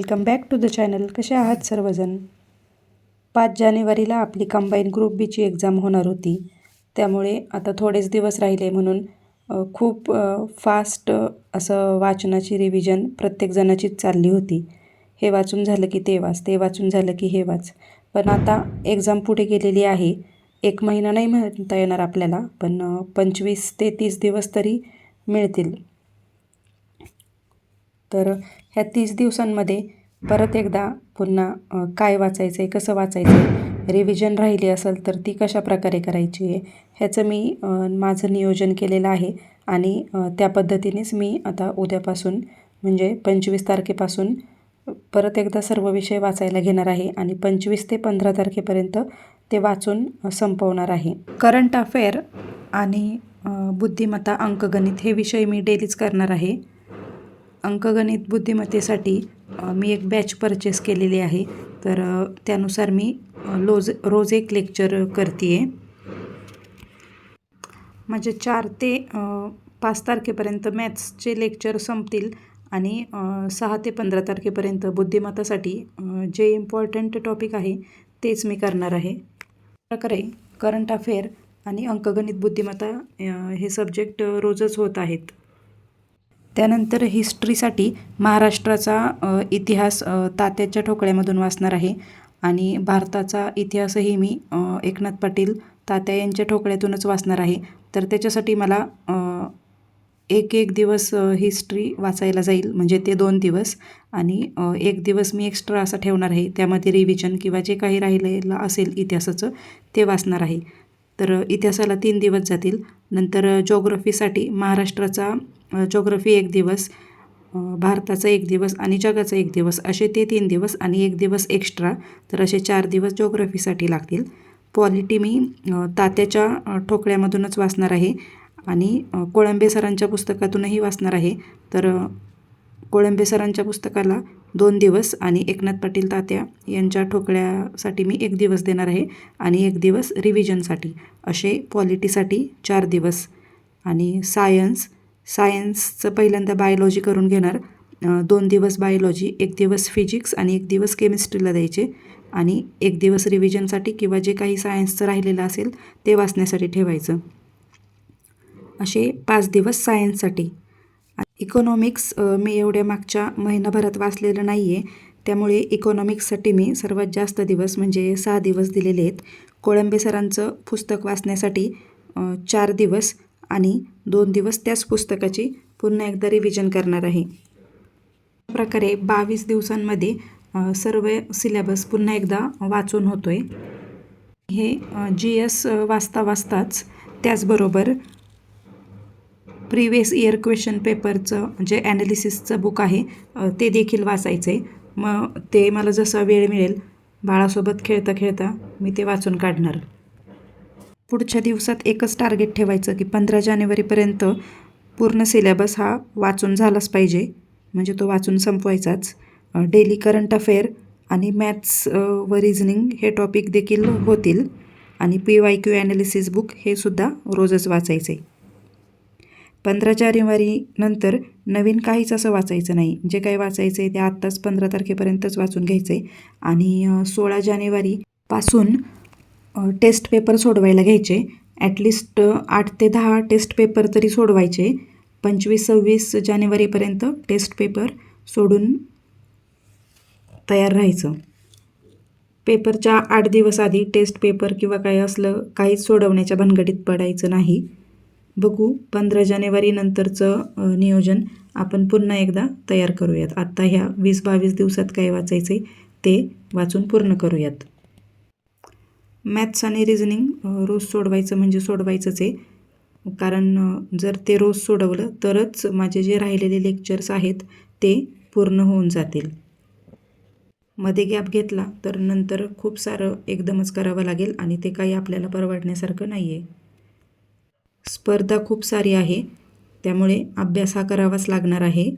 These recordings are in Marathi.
Welcome back to the channel. कसे आहात सर्वजण? पाच जानेवारीला आपली कंबाईन ग्रुप बीची एक्झाम होणार होती. त्यामुळे आता थोडेच दिवस राहिले म्हणून खूप फास्ट असं वाचनाची रिव्हिजन प्रत्येकजणाचीच चालली होती. हे वाचून झालं की ते वाच ते वाचून झालं की हे वाच. पण आता एक्झाम पुढे गेलेली आहे. एक महिना नाही म्हणता येणार आपल्याला पण पंचवीस ते तीस दिवस तरी मिळतील. तर ह्या तीस दिवसांमध्ये परत एकदा पुन्हा काय वाचायचं आहे कसं वाचायचं आहे रिव्हिजन राहिली असेल तर ती कशा प्रकारे करायची आहे ह्याचं मी माझं नियोजन केलेलं आहे आणि त्या पद्धतीनेच मी आता उद्यापासून म्हणजे पंचवीस तारखेपासून परत एकदा सर्व विषय वाचायला घेणार आहे आणि पंचवीस ते पंधरा तारखेपर्यंत ते वाचून संपवणार आहे. करंट अफेअर आणि बुद्धिमत्ता अंकगणित हे विषय मी डेलीच करणार आहे. अंकगणित बुद्धिमत्तेसाठी मी एक बॅच परचेस केलेली आहे. तर त्यानुसार मी लोज रोज रोज एक लेक्चर करते आहे माझे चार ते पाच तारखेपर्यंत मॅथ्सचे लेक्चर संपतील आणि सहा ते पंधरा तारखेपर्यंत बुद्धिमत्तासाठी जे इम्पॉर्टंट टॉपिक आहे तेच मी करणार आहे. प्रकारे करंट अफेअर आणि अंकगणित बुद्धिमत्ता हे सब्जेक्ट रोजच होत आहेत. त्यानंतर हिस्ट्रीसाठी महाराष्ट्राचा इतिहास तात्याच्या ठोकळ्यामधून वाचणार आहे. आणि भारताचा इतिहासही मी एकनाथ पाटील तात्या यांच्या ठोकळ्यातूनच वाचणार आहे. तर त्याच्यासाठी मला एक एक दिवस हिस्ट्री वाचायला जाईल. म्हणजे ते दोन दिवस. आणि एक दिवस मी एक्स्ट्रा असा ठेवणार आहे. त्यामध्ये रिव्हिजन किंवा जे काही राहिलेलं असेल इतिहासाचं ते वाचणार आहे. तर इतिहासाला तीन दिवस जातील. नंतर ज्योग्रफीसाठी महाराष्ट्राचा जोग्रफी एक दिवस भारताचा एक दिवस आणि जगाचा एक दिवस असे ते तीन दिवस आणि एक दिवस एक्स्ट्रा तर असे चार दिवस ज्योग्रफीसाठी लागतील. पॉलिटी मी तात्याच्या ठोकळ्यामधूनच वाचणार आहे आणि कोळंबे सरांच्या पुस्तकातूनही वाचणार आहे. तर कोळंबे सरांच्या पुस्तकाला दोन दिवस आणि एकनाथ पाटील तात्या यांच्या ठोकळ्यासाठी मी एक दिवस देणार आहे आणि एक दिवस रिव्हिजनसाठी असे पॉलिटीसाठी चार दिवस. आणि सायन्स सायन्सचं पहिल्यांदा बायोलॉजी करून घेणार. दोन दिवस बायोलॉजी एक दिवस फिजिक्स आणि एक दिवस केमिस्ट्रीला द्यायचे. आणि एक दिवस रिव्हिजनसाठी किंवा जे काही सायन्सचं राहिलेलं असेल ते वाचण्यासाठी ठेवायचं. असे पाच दिवस सायन्ससाठी इकॉनॉमिक्स मी एवढ्या मागच्या महिनाभरात वाचलेलं नाही आहे त्यामुळे इकॉनॉमिक्ससाठी मी सर्वात जास्त दिवस म्हणजे सहा दिवस दिलेले आहेत. कोळंबे सरांचं पुस्तक वाचण्यासाठी चार दिवस आणि दोन दिवस त्याच पुस्तकाची पुन्हा एकदा रिव्हिजन करणार आहे. अशा प्रकारे बावीस दिवसांमध्ये सर्व सिलेबस पुन्हा एकदा वाचून होतो आहे हे जी एस वाचता वाचताच त्याचबरोबर प्रिवियस इयर क्वेश्चन पेपरचं जे ॲनालिसिसचं बुक आहे ते देखील वाचायचं आहे मग ते मला जसा वेळ मिळेल बाळासोबत खेळता खेळता मी ते वाचून काढणार. पुढच्या दिवसात एकच टार्गेट ठेवायचं की पंधरा जानेवारीपर्यंत पूर्ण सिलेबस हा वाचून झालाच पाहिजे. म्हणजे तो वाचून संपवायचाच. डेली करंट अफेअर आणि मॅथ्स व रिझनिंग हे टॉपिक देखील होतील. आणि P Y Q analysis book हे सुद्धा रोजच वाचायचे. पंधरा जानेवारीनंतर नवीन काहीच असं वाचायचं नाही. जे काही वाचायचं आहे ते आत्ताच पंधरा तारखेपर्यंतच वाचून घ्यायचं आहे आणि सोळा जानेवारीपासून टेस्ट पेपर सोडवायला घ्यायचे. ॲटलिस्ट आठ ते दहा टेस्ट पेपर तरी सोडवायचे. पंचवीस सव्वीस जानेवारीपर्यंत टेस्ट पेपर सोडून तयार राहायचं. पेपरच्या आठ दिवस आधी टेस्ट पेपर किंवा काही असलं काहीच सोडवण्याच्या भानगडीत पडायचं नाही. बघू पंधरा जानेवारीनंतरचं नियोजन आपण पुन्हा एकदा तयार करूयात. आत्ता ह्या वीस बावीस दिवसात काय वाचायचं आहे ते वाचून पूर्ण करूयात. मॅथ्स आणि रिझनिंग रोज सोडवायचं म्हणजे सोडवायचंच आहे. कारण जर ते रोज सोडवलं तरच माझे जे राहिलेले लेक्चर्स आहेत ते पूर्ण होऊन जातील. मध्ये गॅप घेतला तर नंतर खूप सारं एकदमच करावं लागेल आणि ते काही आपल्याला परवडण्यासारखं नाही आहे स्पर्धा खूप सारी आहे त्यामुळे अभ्यास हा करावाच लागणार आहे.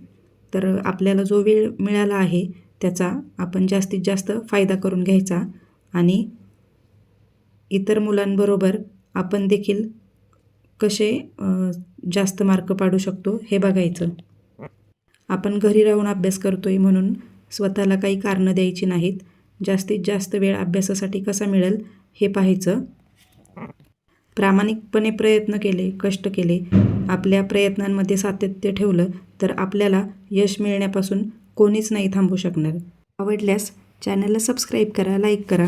तर आपल्याला जो वेळ मिळाला आहे त्याचा आपण जास्तीत जास्त फायदा करून घ्यायचा आणि इतर मुलांबरोबर आपण देखील कसे जास्त मार्क पाडू शकतो हे बघायचं. आपण घरी राहून अभ्यास करतो आहे म्हणून स्वतःला काही कारणं द्यायची नाहीत. जास्तीत जास्त वेळ अभ्यासासाठी कसा मिळेल हे पाहायचं. प्रामाणिकपणे प्रयत्न केले कष्ट केले आपल्या प्रयत्नांमध्ये सातत्य ठेवलं तर आपल्याला यश मिळण्यापासून कोणीच नाही थांबू शकणार. आवडल्यास चॅनलला सबस्क्राईब करा लाईक करा.